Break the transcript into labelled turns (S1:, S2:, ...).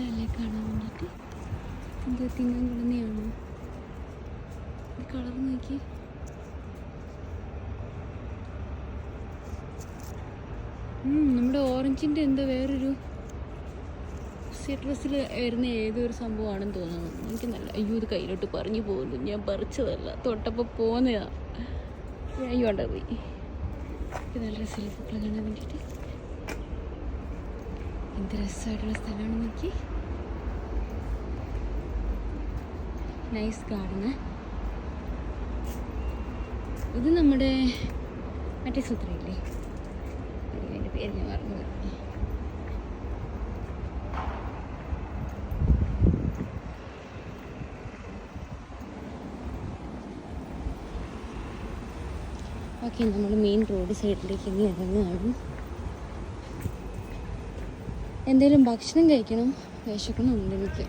S1: രസമല്ലേ കാണാൻ വേണ്ടിയിട്ട്? ഇത് തിന്നാൻ കിടന്നെയാണോ കളർ നോക്കി നമ്മുടെ ഓറഞ്ചിന്റെ എന്തോ വേറൊരു സിട്രസിൽ വരുന്ന ഏതൊരു സംഭവമാണെന്ന് തോന്നുന്നു. എനിക്ക് നല്ല അയ്യോ ഇത് കയ്യിലോട്ട് പറഞ്ഞു പോകുന്നു. ഞാൻ പറിച്ചതല്ല. തൊട്ടപ്പോൾ പോകുന്നതാണ് അയ്യോ ഉണ്ടാ പോയി ഇത് നല്ല രസമില്ല പൂക്കൾ കാണാൻ വേണ്ടിയിട്ട്? എന്ത് രസമായിട്ടുള്ള സ്ഥലമാണ് നോക്കി. നൈസ് ഗാർഡന് ഇത് നമ്മുടെ മറ്റേ സൂത്രയില്ലേ അതിന്റെ പേര് ഞാൻ മറന്നുപോയി. ഓക്കെ നമ്മൾ മെയിൻ റോഡ് സൈഡിലേക്ക് ഇനി ഇറങ്ങുകയാണ്. എന്തെങ്കിലും ഭക്ഷണം കഴിക്കണം. വിശക്കണമുണ്ട് എനിക്ക്.